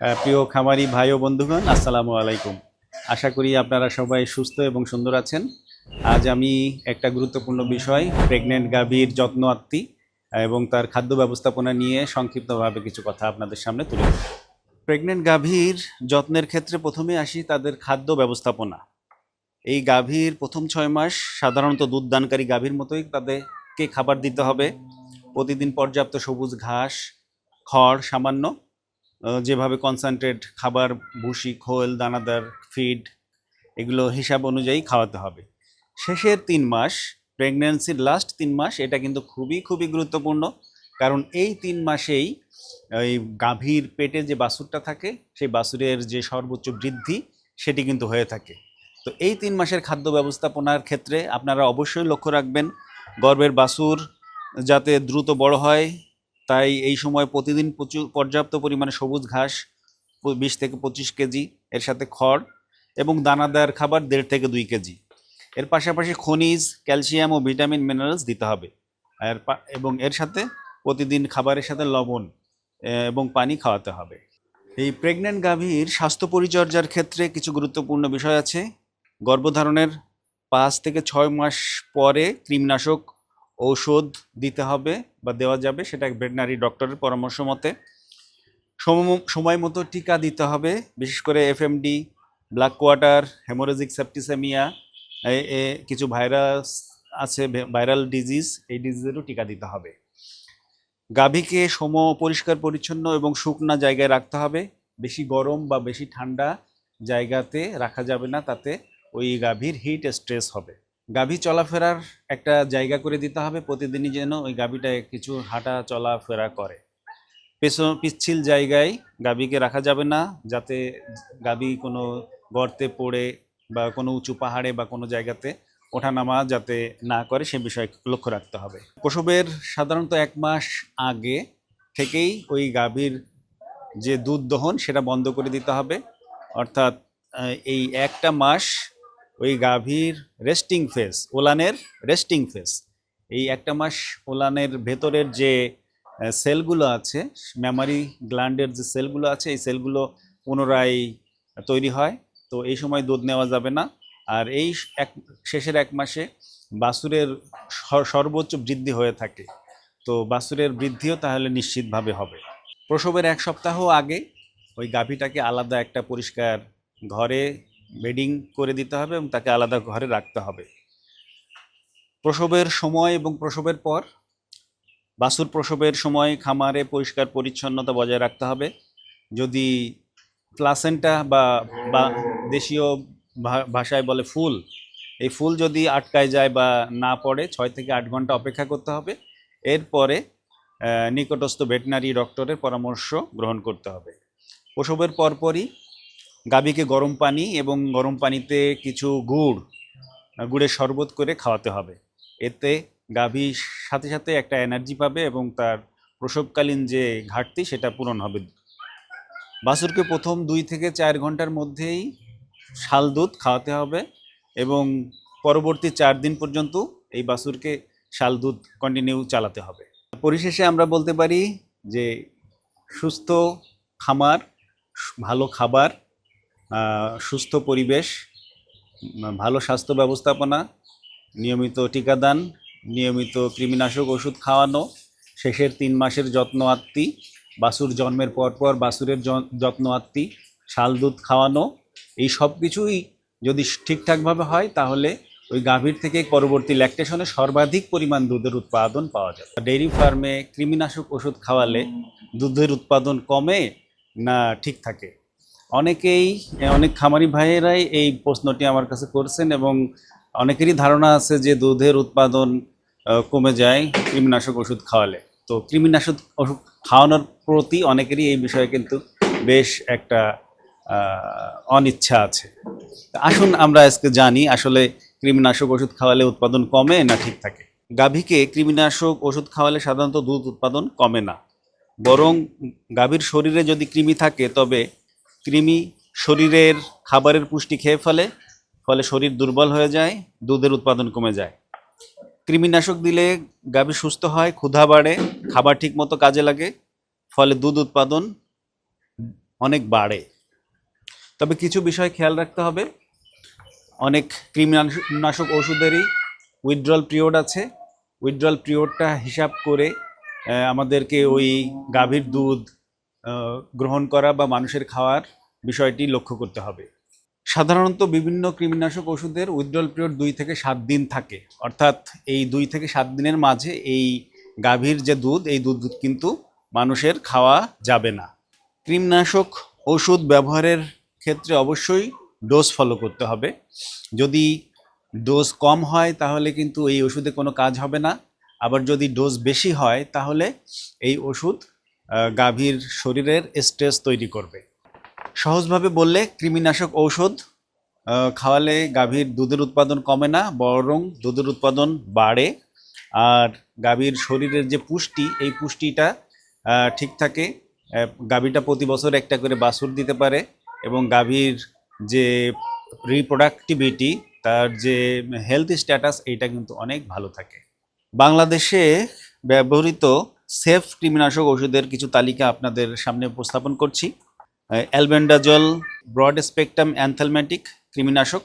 প্রিয় খামারি ভাই ও বন্ধুগণ, আসসালামু আলাইকুম। আশা করি আপনারা সবাই সুস্থ এবং সুন্দর আছেন। আজ আমি একটা গুরুত্বপূর্ণ বিষয় প্রেগনেন্ট গাভীর যত্ন আত্মি এবং তার খাদ্য ব্যবস্থাপনা নিয়ে সংক্ষিপ্তভাবে কিছু কথা আপনাদের সামনে তুলে প্রেগনেন্ট গাভীর যত্নের ক্ষেত্রে প্রথমে আসি তাদের খাদ্য ব্যবস্থাপনা। এই গাভীর প্রথম ছয় মাস সাধারণত দুধদানকারী গাভীর মতোই তাদেরকে খাবার দিতে হবে। প্রতিদিন পর্যাপ্ত সবুজ ঘাস, খড় সামান্য যেভাবে কনসেন্ট্রেট খাবার, ভুসি, খোল, দানাদার ফিড এগুলো হিসাব অনুযায়ী খাওয়াতে হবে। শেষের তিন মাস প্রেগন্যান্সির লাস্ট তিন মাস, এটা কিন্তু খুবই খুবই গুরুত্বপূর্ণ। কারণ এই তিন মাসেই এই গাভীর পেটে যে বাছুরটা থাকে, সেই বাছুরের যে সর্বোচ্চ বৃদ্ধি, সেটি কিন্তু হয়ে থাকে। তো এই তিন মাসের খাদ্য ব্যবস্থাপনার ক্ষেত্রে আপনারা অবশ্যই লক্ষ্য রাখবেন, গর্ভের বাছুর যাতে দ্রুত বড় হয় তাই এই সময় প্রতিদিন প্রচুর, পর্যাপ্ত পরিমাণে সবুজ ঘাস বিশ থেকে পঁচিশ কেজি, এর সাথে খড় এবং দানাদার খাবার দেড় থেকে দুই কেজি। এর পাশাপাশি খনিজ, ক্যালসিয়াম ও ভিটামিন মিনারেলস দিতে হবে। আর এবং এর সাথে প্রতিদিন খাবারের সাথে লবণ এবং পানি খাওয়াতে হবে। এই প্রেগনেন্ট গাভীর স্বাস্থ্য পরিচর্যার ক্ষেত্রে কিছু গুরুত্বপূর্ণ বিষয় আছে। গর্ভধারণের পাঁচ থেকে ছয় মাস পরে কৃমিনাশক ঔষধ দিতে হবে বা দেওয়া যাবে, সেটা ভেটেনারি ডক্টরের পরামর্শ মতে। সময় মতো টিকা দিতে হবে, বিশেষ করে FMD black quarter, haemorrhagic septicaemia কিছু ভাইরাস আছে ভাইরাল ডিজিজ, এই ডিজিজেরও টিকা দিতে হবে। গাভীকে সম পরিষ্কার, পরিচ্ছন্ন এবং শুকনা জায়গায় রাখতে হবে। বেশি গরম বা বেশি ঠান্ডা জায়গাতে রাখা যাবে না, তাতে ওই গাভীর হিট স্ট্রেস হবে। গাভী চলাফেরার একটা জায়গা করে দিতে হবে, প্রতিদিনই যেন ওই গাভীটা কিছু হাঁটা চলাফেরা করে। পেছন, পিচ্ছিল জায়গায় গাভীকে রাখা যাবে না, যাতে গাভী কোনো গর্তে পড়ে বা কোনো উঁচু পাহাড়ে বা কোনো জায়গাতে ওঠানামা যাতে না করে, সে বিষয়ে লক্ষ্য রাখতে হবে। প্রসবের সাধারণত এক মাস আগে থেকেই ওই গাভীর যে দুধ দহন, সেটা বন্ধ করে দিতে হবে। অর্থাৎ এই একটা মাস ওই গাভীর রেস্টিং ফেস ওলানের রেস্টিং ফেস এই একটা মাস ওলানের ভেতরের যে সেলগুলো আছে মেমারি গ্ল্যান্ডের যে সেলগুলো আছে, এই সেলগুলো পুনরায় তৈরি হয়। তো এই সময় দুধ নেওয়া যাবে না। আর এই এক, শেষের এক মাসে বাছুরের সর- সর্বোচ্চ বৃদ্ধি হয়ে থাকে। তো বাছুরের বৃদ্ধিও তাহলে নিশ্চিতভাবে হবে। প্রসবের এক সপ্তাহ আগে ওই গাভীটাকে আলাদা একটা পরিষ্কার ঘরে বেডিং করে দিতে হবে এবং তাকে আলাদা ঘরে রাখতে হবে। প্রসবের সময় এবং প্রসবের পর বাসুর প্রসবের সময় খামারে পরিষ্কার পরিচ্ছন্নতা বজায় রাখতে হবে। যদি প্লাসেন্টা বা বা দেশীয় ভাষায় বলে ফুল, এই ফুল যদি আটকায় যায় বা না পড়ে ছয় থেকে আট ঘণ্টা অপেক্ষা করতে হবে। এরপরে নিকটস্থ ভেটেনারি ডক্টরের পরামর্শ গ্রহণ করতে হবে। প্রসবের পরপরই গাভীকে গরম পানি এবং গরম পানিতে কিছু গুড় গুড়ের শরবত করে খাওয়াতে হবে। এতে গাভী সাথে সাথে একটা এনার্জি পাবে এবং তার প্রসবকালীন যে ঘাটতি সেটা পূরণ হবে। বাছুরকে প্রথম দুই থেকে চার ঘণ্টার মধ্যেই শাল দুধ খাওয়াতে হবে এবং পরবর্তী চার দিন পর্যন্ত এই বাছুরকে শাল দুধ কন্টিনিউ চালাতে হবে। পরিশেষে আমরা বলতে পারি যে সুস্থ খামার, ভালো খাবার সুস্থ পরিবেশ ভালো স্বাস্থ্য ব্যবস্থাপনা, নিয়মিত টিকাদান, নিয়মিত কৃমিনাশক ওষুধ খাওয়ানো, শেষের তিন মাসের যত্ন আত্মি বাছুর জন্মের পর পর বাছুরের য- যত্ন আত্মি শাল দুধ খাওয়ানো, এই সব কিছুই যদি ঠিকঠাকভাবে হয়, তাহলে ওই গাভীর থেকে পরবর্তী ল্যাকটেশনে সর্বাধিক পরিমাণ দুধের উৎপাদন পাওয়া যায় ডেইরি ফার্মে কৃমিনাশক ওষুধ খাওয়ালে দুধের উৎপাদন কমে না ঠিক থাকে? অনেকেই, অনেক খামারি ভাইয়েরাই এই প্রশ্নটি আমার কাছে করছেন এবং অনেকেরই ধারণা আছে যে দুধের উৎপাদন কমে যায় কৃমিনাশক ওষুধ খাওয়ালে। তো কৃমিনাশক ওষুধ খাওয়ানোর প্রতি অনেকেরই এই বিষয়ে কিন্তু বেশ একটা অনিচ্ছা আছে। আসুন আমরা আজকে জানি আসলে কৃমিনাশক ওষুধ খাওয়ালে উৎপাদন কমে না ঠিক থাকে। গাভীকে কৃমিনাশক ওষুধ খাওয়ালে সাধারণত দুধ উৎপাদন কমে না। বরং গাভীর শরীরে যদি কৃমি থাকে, তবে কৃমি শরীরের খাবারের পুষ্টি খেয়ে ফেলে, ফলে শরীর দুর্বল হয়ে যায়, দুধের উৎপাদন কমে যায়। কৃমিনাশক দিলে গাভী সুস্থ হয়, ক্ষুধা বাড়ে, খাবার ঠিকমতো কাজে লাগে, ফলে দুধ উৎপাদন অনেক বাড়ে। তবে কিছু বিষয় খেয়াল রাখতে হবে। অনেক কৃমিনাশক ওষুধেরই উইথড্রল পিরিয়ড আছে। উইথড্রল পিরিয়ডটা হিসাব করে আমাদেরকে ওই গাভীর দুধ গ্রহণ করা বা মানুষের খাওয়ার বিষয়টি লক্ষ্য করতে হবে। সাধারণত বিভিন্ন কৃমিনাশক ওষুধের উইথড্রল পিরিয়ড দুই থেকে সাত দিন থাকে। অর্থাৎ এই দুই থেকে সাত দিনের মাঝে এই গাভীর যে দুধ, এই দুধ কিন্তু মানুষের খাওয়া যাবে না। কৃমিনাশক ওষুধ ব্যবহারের ক্ষেত্রে অবশ্যই ডোজ ফলো করতে হবে। যদি ডোজ কম হয়, তাহলে কিন্তু এই ওষুধে কোনো কাজ হবে না। আবার যদি ডোজ বেশি হয়, তাহলে এই ওষুধ গাভীর শরীরের স্ট্রেস তৈরি করবে। সহজভাবে বললে কৃমিনাশক ঔষধ খাওয়ালে গাভীর দুধের উৎপাদন কমে না, বরং দুধের উৎপাদন বাড়ে। আর গাভীর শরীরের যে পুষ্টি, এই পুষ্টিটা ঠিক থাকে। গাভীটা প্রতি বছর একটা করে বাছুর দিতে পারে এবং গাভীর যে রিপ্রোডাক্টিভিটি তার যে হেলথ স্ট্যাটাস এইটা কিন্তু অনেক ভালো থাকে। বাংলাদেশে ব্যবহৃত সেফ কৃমিনাশক ওষুধের কিছু তালিকা আপনাদের সামনে উপস্থাপন করছি। অ্যালবেন্ডাজল, ব্রড স্পেকট্রাম অ্যানথেলমেটিক কৃমিনাশক,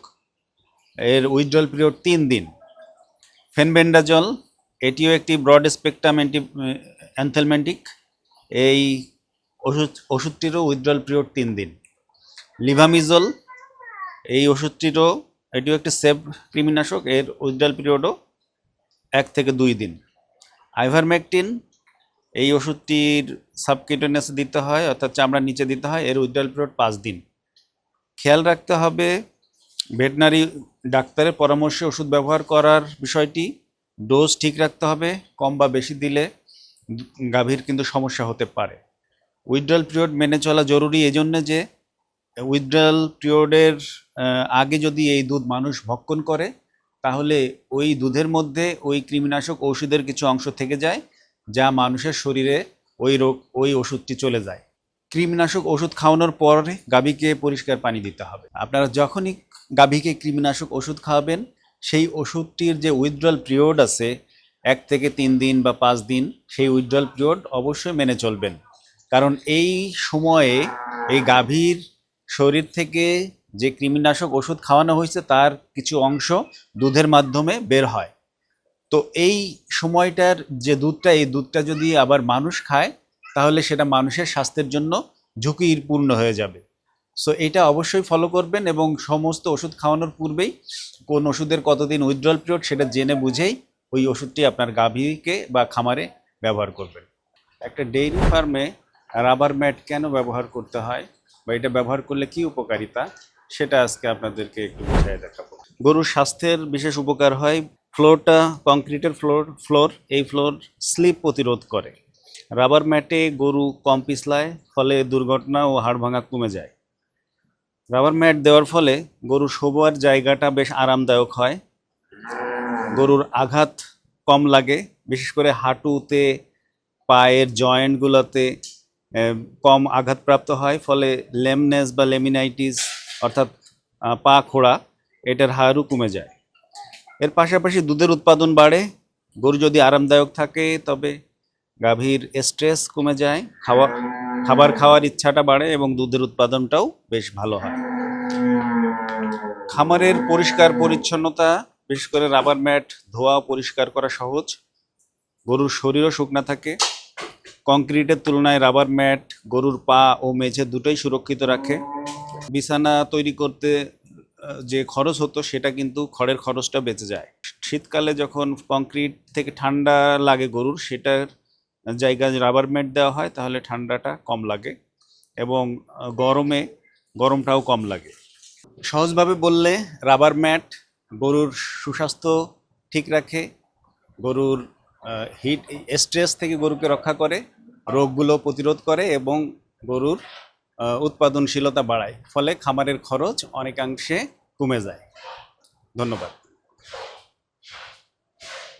এর উইথড্রল পিরিয়ড তিন দিন। ফেনবেন্ডাজল, এটিও একটি ব্রড স্পেকট্রাম অ্যান্টি অ্যানথেলমেটিক এই ওষুধ, ওষুধটিরও উইথড্রল পিরিয়ড তিন দিন। লিভামিজল, এই ওষুধটিরও, এটিও একটি সেফ কৃমিনাশক, এর উইথড্রল পিরিয়ডও এক থেকে দুই দিন। আইভারমেকটিন এই ওষুধটির সাবকিউটেনাস দিতে হয়, অর্থাৎ চামড়ার নিচে দিতে হয়, এর উইথড্রল পিরিয়ড পাঁচ দিন। খেয়াল রাখতে হবে ভেটেনারি ডাক্তারের পরামর্শে ওষুধ ব্যবহার করার বিষয়টি ডোজ ঠিক রাখতে হবে, কম বা বেশি দিলে গাভীর কিন্তু সমস্যা হতে পারে। উইথড্রল পিরিয়ড মেনে চলা জরুরি এই জন্যে যে উইথড্রল পিরিয়ডের আগে যদি এই দুধ মানুষ ভক্ষণ করে, তাহলে ওই দুধের মধ্যে ওই কৃমিনাশক ওষুধের কিছু অংশ থেকে যায় যা মানুষের শরীরে ওই রোগ, ওই ওষুধটি চলে যায়। কৃমিনাশক ওষুধ খাওয়ানোর পরে গাভীকে পরিষ্কার পানি দিতে হবে। আপনারা যখনই গাভীকে কৃমিনাশক ওষুধ খাওয়াবেন, সেই ওষুধটির যে উইথড্রল পিরিয়ড আছে, এক থেকে তিন দিন বা পাঁচ দিন, সেই উইথড্রল পিরিয়ড অবশ্যই মেনে চলবেন। কারণ এই সময়ে এই গাভীর শরীর থেকে যে কৃমিনাশক ওষুধ খাওয়ানো হয়েছে, তার কিছু অংশ দুধের মাধ্যমে বের হয়। তো এই সময়টার যে দুধটা, এই দুধটা যদি আবার মানুষ খায়, তাহলে সেটা মানুষের স্বাস্থ্যের জন্য ঝুঁকিপূর্ণ হয়ে যাবে। সো এটা অবশ্যই ফলো করবেন এবং সমস্ত ওষুধ খাওয়ানোর পূর্বেই কোন ওষুধের কতদিন উইথড্রল পিরিয়ড সেটা জেনে বুঝেই ওই ওষুধটি আপনার গাভীকে বা খামারে ব্যবহার করবেন। একটা ডেইরি ফার্মে রাবার ম্যাট কেন ব্যবহার করতে হয় বা এটা ব্যবহার করলে কি উপকারিতা, সেটা আজকে আপনাদেরকে একটু বুঝিয়ে দেখাবো। গরুর স্বাস্থ্যের বিশেষ উপকার হয় ফ্লোরটা, কংক্রিটের ফ্লোর ফ্লোর, এই ফ্লোর স্লিপ প্রতিরোধ করে। রাবার ম্যাটে গরু কম পিছলায়, ফলে দুর্ঘটনা ও হাড় ভাঙা কমে যায়। রাবার ম্যাট দেওয়ার ফলে গরু শোবার জায়গাটা বেশ আরামদায়ক হয়। গরুর আঘাত কম লাগে, বিশেষ করে হাঁটুতে, পায়ের জয়েন্টগুলোতে কম আঘাতপ্রাপ্ত হয়, ফলে লেমনেস বা লেমিনাইটিস, অর্থাৎ পা খোড়া, এটার হারও কমে যায়। এর পাশাপাশি দুধের উৎপাদন বাড়ে, গরু যদি আরামদায়ক থাকে, তবে গাভীর স্ট্রেস কমে যায়, খাওয়া, খাবার খাওয়ার ইচ্ছাটা বাড়ে এবং দুধের উৎপাদনটাও বেশ ভালো হয়। খামারের পরিষ্কার পরিচ্ছন্নতা, বিশেষ করে রাবার ম্যাট ধোয়া পরিষ্কার করা সহজ। গরুর শরীরও শুকনা থাকে। কংক্রিটের তুলনায় রাবার ম্যাট গরুর পা ও মেঝে দুটোই সুরক্ষিত রাখে। বিছানা তৈরি করতে যে খরচ হতো সেটা কিন্তু খড়ের খরচটা বেঁচে যায়। শীতকালে যখন কংক্রিট থেকে ঠান্ডা লাগে গরুর, সেটার জায়গায় রাবার ম্যাট দেওয়া হয়, তাহলে ঠান্ডাটা কম লাগে এবং গরমে গরমটাও কম লাগে। সহজভাবে বললে রাবার ম্যাট গরুর সুস্বাস্থ্য ঠিক রাখে, গরুর হিট স্ট্রেস থেকে গরুকে রক্ষা করে, রোগগুলো প্রতিরোধ করে এবং গরুর উৎপাদনশীলতা বাড়ায় ফলে খামারের খরচ অনেকাংশে কমে যায়। ধন্যবাদ।